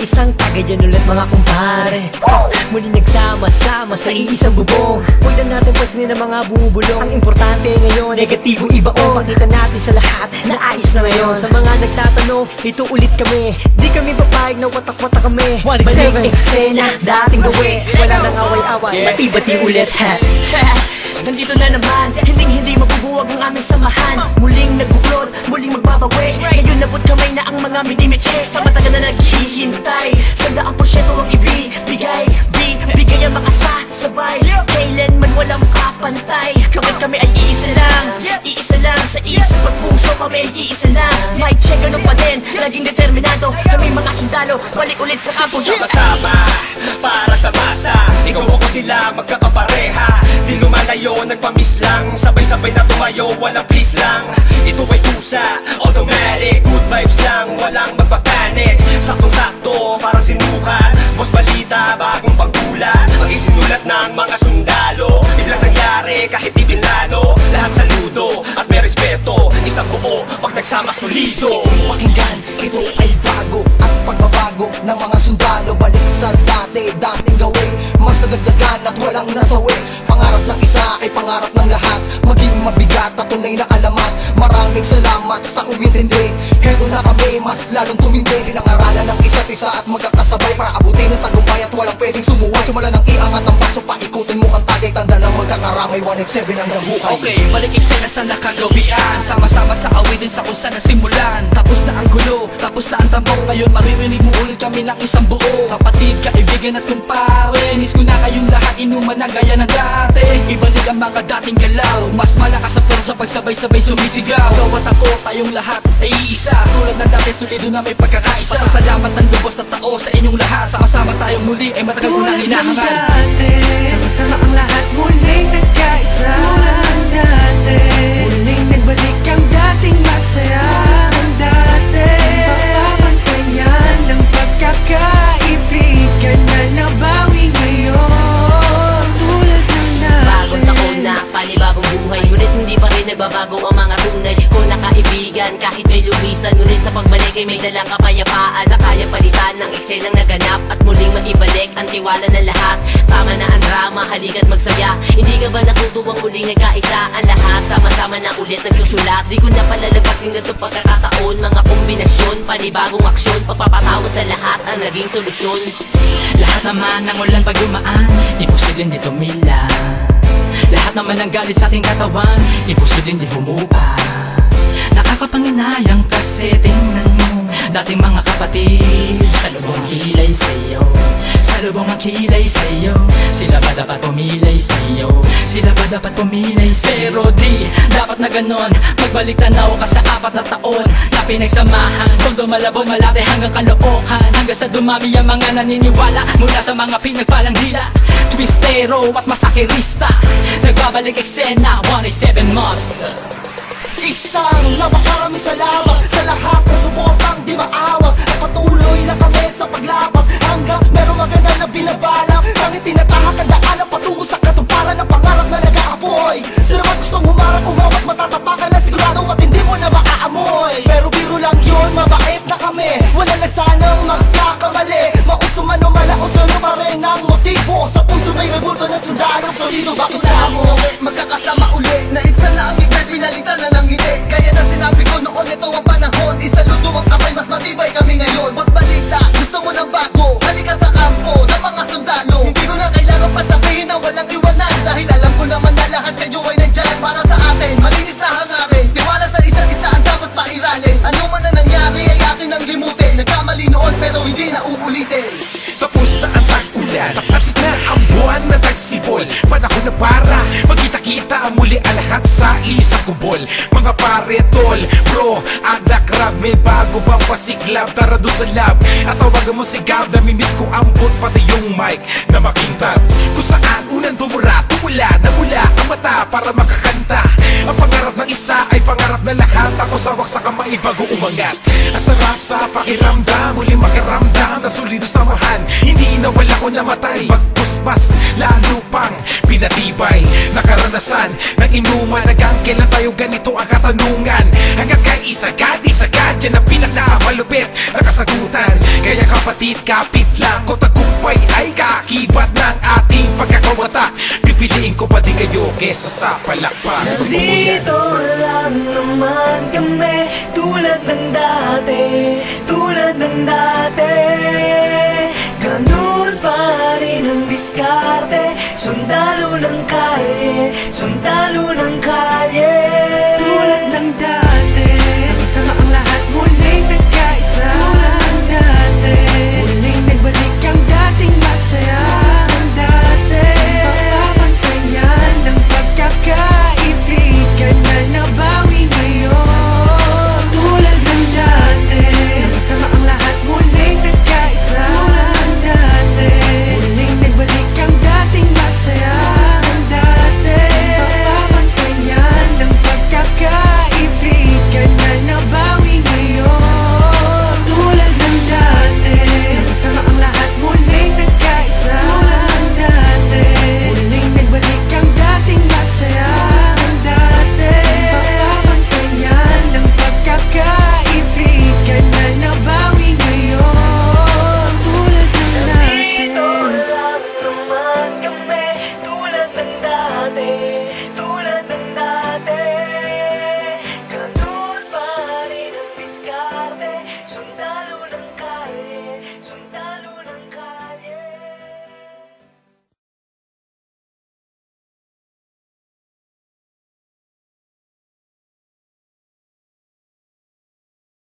Isang tagay dyan ulit mga kumpare. Muli nagsama-sama sa iisang bubong. Huwag na natin pansinin ang mga bumubulong Ang importante ngayon, negatibo iba o. Pakita natin sa lahat na ayos na ngayon. Sa mga nagtatanong, ito ulit kami. Di kami papayag na watak-watak kami. Balik eksena, dating gawi Wala nang away-away, bati-bati ulit ha Nandito na naman, hindi hindi mabubuwag ang aming samahan. Muling nagbuklod, muling magbabawi. Ngayon nabot kamay na ang mga minimiches Sa matagal na naghihintay Sandaang porsyento ang ibibigay. Di, bigay ang makasasabay Kailanman walang kapantay. Kapag kami ay iisa lang Iisa lang. Sa isip at puso kami ay iisa lang. May check ano pa din, laging determinado Kami mga sundalo, balik ulit sa kampo. Yeah! Di lumalayo, nagpamiss lang. Sabay-sabay na tumayo, walang please lang. Ito ay pusa, automatic Good vibes lang, walang magpapanik Saktong-sakto, parang sinukat Boss balita, bagong pagkulat Ang isinulat ng mga sundalo Biglang nangyari, kahit di pinlano Lahat saludo, at may respeto Isang buo, pag nagsama solido. Pakinggan, ito ay bago. At pagbabago ng mga sundalo Balik sa dati, dating gawin. Mas nadagdagan at walang nasawi ay pangarap ng lahat. Maging mabigat at tunay na alamat. Maraming salamat sa Heto na kami, mas lalong tumindi Pinangaralan ng isa't isa at magkakasabay Para abutin ang tagumpay at walang pwedeng sumuway Simula ng iangat ang paso, paikutin mo ang tagay Tanda ng magkakaramay, 187 ang buhay Okay, balik eksena sa nakagawian. Sama-sama sa awitin sa kung saan nasimulan. Tapos na ang gulo, tapos na ang tambok Ngayon maririnig mo ulit kami ng isang buo. Kapatid, kaibigan at kumpare Miss ko na kayong lahat. Inuman na gaya ng dati. Ibalik ang mga dating galaw. Mas malakas sa pagsabay-sabay sumisigaw. Ikaw at ako, tayong lahat ay iisa Tulad ng dati, sulido na may pagkakaisa. Pasasalamat ng lubos at tao sa inyong lahat. Sama-sama tayong muli ay matagal ko na Tulad ng hinahangal dati Sama-sama ang lahat muling nagkaisa. Tulad ng dati kaibigan Kahit may lumisan, ngunit sa pagbalik ay may dalang kapayapaan Na kaya palitan ng eksenang naganap At muling maibalik ang tiwala ng lahat. Tama na ang drama, halika't magsaya. Hindi ka ba natutuwang muling nagkaisa ang lahat? Sama-sama na ulit nagsusulat. Di ko na palalagpasin ganito pagkakataon. Mga kombinasyon, panibagong aksyon Pagpapatawad sa lahat ang naging solusyon. Lahat naman ng ulan pag dumaan Imposibleng di tumila. Lahat naman ng galit sa ating katawan Imposibleng di humupa Nakakapanginayang kasi tingnan mo Dating mga kapatid Sa lubong kilay sa'yo. Sa lubong ang kilay sa'yo Sila ba dapat pumilay sa'yo? Sila ba dapat pumilay sa'yo? Pero di dapat na ganon Magbalik tanaw ka sa apat na taon Na pinagsamahan. Kung dumalabog malate hanggang kalookan Hanggang sa dumami ang mga naniniwala Mula sa mga pinagpalang dila Twistero at masakirista. Nagbabalik eksena 187 Monster Isang napakaraming salamat Sa lahat na suportang di maawag. At patuloy na kami sa paglabag Hanggang merong maganda na binabalak Tanging tinatahak ang daanan patungo sa katuparan Ng pangarap Solido bakit na mo? Magkakasama uli. Naitsa na ang bigay pinalitan na ng hindi Kaya na sinabi ko noon ito ang panahon. Isaludo ang kamay mas matibay kami para Magkita-kita muli ang lahat sa isang kubol Mga pare, tol, bro, anak, rap May bago bang pasiklab, tara doon sa lab At tawagan mo si Gab, namimiss ko ambot Pati yung mic na makintab. Kung saan unang dumura, tumula, namula ang mata Para makakanta. Ang pangarap ng isa ay pangarap na lahat. Ako sawak sa kamay bago umangat. Ang sarap sa pakiramdam, muli makaramdam Na solido samahan, hindi nawala ko namatay Pagpuspas, lalo pang pinatibay Nakaranasan ng inuman. Hanggang kailan tayo ganito ang katanungan. Hanggang kay isagad, isagad Yan ang pinakamalupit na kasagutan. Kaya kapatid, kapit lang ko Tagumpay ay kakibat ng ating pagkakawata Pipiliin ko pa din kayo kesa sa palakpak. Dito lang naman kami Tulad ng dati Tulad ng dati. Ganun pa rin ang diskarte Sundalo ng kalye Sundalo ng kalye